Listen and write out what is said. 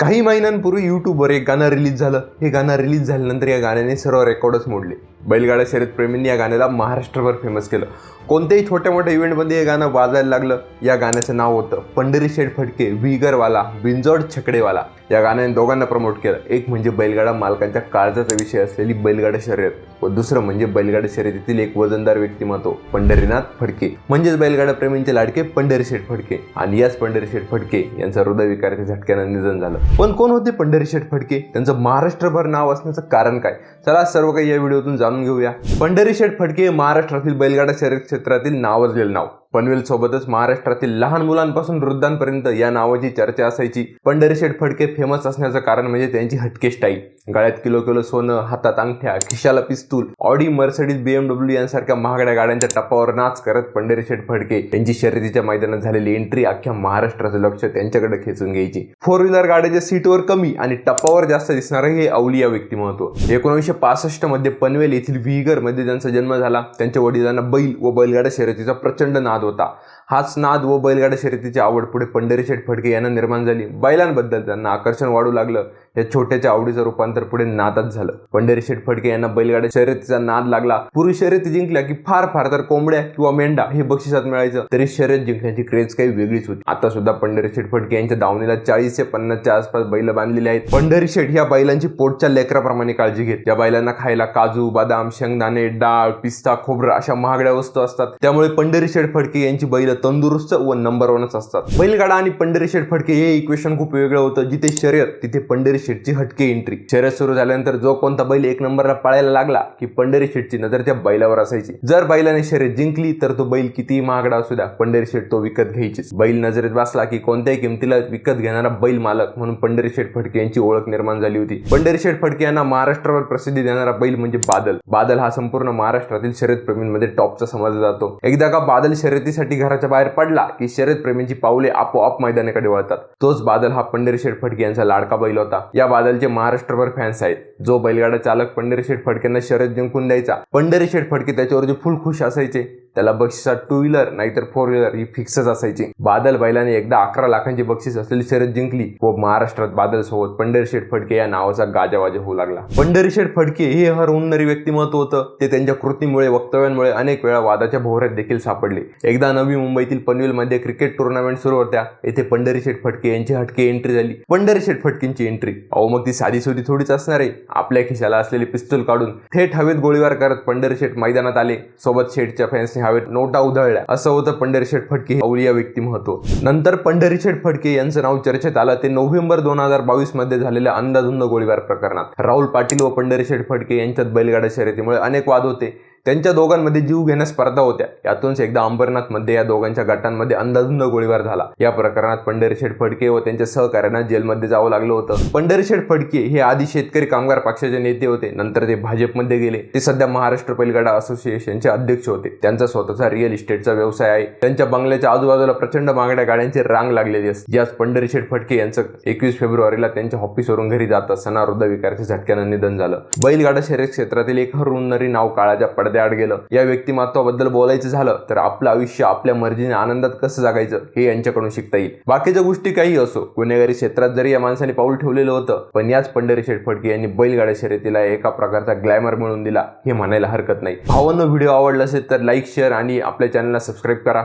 काही महिन्यांपूर्वी यूट्यूबवर एक गाणं रिलीज झालं. हे गाणं रिलीज झाल्यानंतर या गाण्याने सर्व रेकॉर्डच मोडले. बैलगाडा शर्यत प्रेमींनी या गाण्याला महाराष्ट्रभर फेमस केलं. कोणत्याही छोट्या मोठ्या इव्हेंटमध्ये हे गाणं वाजायला लागलं या गाण्याचं नाव होतं पंढरी शेठ फडके विगरवाला बिंजोड छकडेवाला. या गाण्याने दोघांना प्रमोट केलं. एक म्हणजे बैलगाडा मालकांच्या काळजाचा विषय असलेली बैलगाडा शर्यत व दुसरं म्हणजे बैलगाडा शर्यतीतील एक वजनदार व्यक्तिमत्व पंढरीनाथ फडके म्हणजेच बैलगाडा प्रेमींचे लाडके पंढरी शेठ फडके आणि याच पंढरी शेठ फडके यांचं हृदयविकाराच्या झटक्यानं निधन झालं. पण कोण होते पंढरी शेठ फडके त्यांचं महाराष्ट्रभर नाव असण्याचं कारण काय? चला सर्व काही या व्हिडिओतून जाणून घेऊया. पंढरी शेठ फडके हे महाराष्ट्रातील बैलगाडा शर्यत क्षेत्रातील नावाजलेलं नाव. पनवेलसोबतच महाराष्ट्रातील लहान मुलांपासून वृद्धांपर्यंत या नावाची चर्चा असायची. पंढरी शेठ फडके फेमस असण्याचं कारण म्हणजे त्यांची हटके स्टाईल गळ्यात किलो किलो सोनं हातात अंगठ्या खिशाला पिस्तूल ऑडी मर्सडीज बीएमडब्ल्यू यांसारख्या महागड्या गाड्यांच्या टप्पावर नाच करत पंढरी शेठ फडके यांची शर्यतीच्या मैदानात झालेली एंट्री अख्ख्या महाराष्ट्राचं लक्ष त्यांच्याकडे खेचून घ्यायची. फोर व्हीलर गाड्याच्या सीटवर कमी आणि टप्पावर जास्त दिसणारं हे अवलिया व्यक्तिमत्व. एकोणीसशे पासष्टमध्ये पनवेल येथील विहीगरमध्ये त्यांचा जन्म झाला. त्यांच्या वडिलांना बैल व बैलगाड्या शर्यतीचा प्रचंड नाद होता. हाच नाद व बैलगाडा शर्यतीची आवड पुढे पंढरी शेठ फडके यांना निर्माण झाली. बैलांबद्दल त्यांना आकर्षण वाढू लागलं. या छोट्याच्या आवडीचं रूपांतर पुढे नादात झालं. पंढरी शेठ फडके यांना बैलगाडा शर्यतीचा नाद लागला. पूर्वी शर्यती जिंकल्या की फार फार तर कोंबड्या किंवा मेंढा हे बक्षिसात मिळायचं. तरी शर्यत जिंकण्याची क्रेज काही वेगळीच होती. आता सुद्धा पंढरी शेठ फडके यांच्या दावणीला चाळीस ते पन्नासच्या आसपास बैल बांधलेले आहेत. पंढरी शेठ या बैलांची पोटच्या लेकराप्रमाणे काळजी घेत त्या बैलांना खायला काजू बदाम शेंगदाणे डाळ पिस्ता खोबरं अशा महागड्या वस्तू असतात. त्यामुळे पंढरी शेठ फडके यांची बैल तंदुरुस्त व नंबर वनच असतात. बैलगाडा आणि पंढरी शेठ फडके हे इक्वेशन खूप वेगळं होतं. जिथे शर्यत तिथे पंढरी शेटची हटके एंट्री शर्यत सुरू झाल्यानंतर जो कोणता बैल एक नंबरला पळायला लागला की पंढरी शेटची नजर त्या बैलावर असायची. जर बैलाने शर्यत जिंकली तर तो बैल कितीही महागडा असू द्या पंढरी शेठ तो विकत घ्यायचीच. बैल नजरेत बसला की कोणत्याही किमतीला विकत घेणारा बैल मालक म्हणून पंढरी शेठ फडके यांची ओळख निर्माण झाली होती. पंढरी शेठ फडके यांना महाराष्ट्रावर प्रसिद्धी देणारा बैल म्हणजे बादल. बादल हा संपूर्ण महाराष्ट्रातील शर्यत प्रेमींमध्ये टॉपचा समजला जातो. एकदा का बादल शर्यतीसाठी घराच्या बाहेर पडला की शर्यत प्रेमींची पावले आपोआप मैदानाकडे वळतात. तोच बादल हा पंढरी शेठ फडके यांचा लाडका बैल होता. या बादलचे महाराष्ट्रभर फॅन्स आहेत. जो बैलगाडा चालक पंढरी शेठ फडकेंना शर्यत जिंकून द्यायचा पंढरीशेठ फडके त्याच्यावर जे फुल खुश असायचे त्याला बक्षिसात टू व्हीलर नाहीतर फोर व्हीलर ही फिक्सच असायची. बादल बैलाने एकदा अकरा लाखांची बक्षीस असलेली शर्यत जिंकली. व महाराष्ट्रात बादल सोबत पंढरी फडके या नावाचा गाजावाजा होऊ लागला. पंढरी शेठ फडके हे हर उन्नरी व्यक्तिमत्व होतं. ते त्यांच्या कृतीमुळे वक्तव्यांमुळे अनेक वेळा वादाच्या भोवऱ्यात देखील सापडले. एकदा नवी मुंबईतील पनवेलमध्ये क्रिकेट टुर्नामेंट सुरू होत्या. येथे पंढरी शेठ फडके यांची हटके एंट्री झाली. पंढरी शेठ फटकेंची एंट्री अहो मग ती साधी सुधी थोडीच असणार आहे. आपल्या खिशाला असलेले पिस्तूल काढून थेट हवेत गोळीबार करत पंढरीशेठ मैदानात आले. सोबत शेठच्या फॅन्सने हवेत नोटा उधळल्या. असं होतं पंढरी शेठ फडके हे अवलिया व्यक्तिमत्व नंतर पंढरी शेठ फडके यांचं नाव चर्चेत आलं ते नोव्हेंबर दोन हजार बावीसमध्ये झालेल्या अंदाधुंद गोळीबार प्रकरणात. राहुल पाटील व पंढरी शेठ फडके यांच्यात बैलगाडा शर्यतीमुळे अनेक वाद होते. त्यांच्या दोघांमध्ये जीव घेण्या स्पर्धा होत्या. यातूनच एकदा अंबरनाथमध्ये या दोघांच्या गटांमध्ये अंदाधुंद गोळीबार झाला. या प्रकरणात पंढरी शेठ फडके व त्यांच्या सहकार्यांना जेलमध्ये जावं लागलं होतं. पंढरीशेठ फडके हे आधी शेतकरी कामगार पक्षाचे नेते होते. नंतर ते भाजपमध्ये गेले. ते सध्या महाराष्ट्र बैलगाडा असोसिएशनचे अध्यक्ष होते. त्यांचा स्वतःचा रिअल इस्टेटचा व्यवसाय आहे. त्यांच्या बंगल्याच्या आजूबाजूला प्रचंड मागण्या गाड्यांची रांग लागलेली असते. ज्यास पंढरी शेठ फडके यांचं एकवीस फेब्रुवारीला त्यांच्या ऑफिसवरून घरी जात असताना हृदयविकाराच्या झटक्यानं निधन झालं. बैलगाडा शर्यत क्षेत्रातील एक हरुन्नरी नाव काळाच्या पडद्याआड गेलं. या व्यक्तिमत्वाबद्दल बोलायचं झालं तर आपलं आयुष्य आपल्या मर्जीने आनंदात कसं जगायचं हे यांच्याकडून शिकता येईल. बाकीच्या गोष्टी काही असो गुन्हेगारी क्षेत्रात जरी या माणसाने पाऊल ठेवलेलं होतं पण याच पंढरी शेटफडके यांनी बैलगाड्या शर्यतीला एका प्रकारचा ग्लॅमर मिळवून दिला हे म्हणायला हरकत नाही. भावांना व्हिडिओ आवडला असेल तर लाईक शेअर आणि आपल्या चॅनलला सबस्क्राईब करा.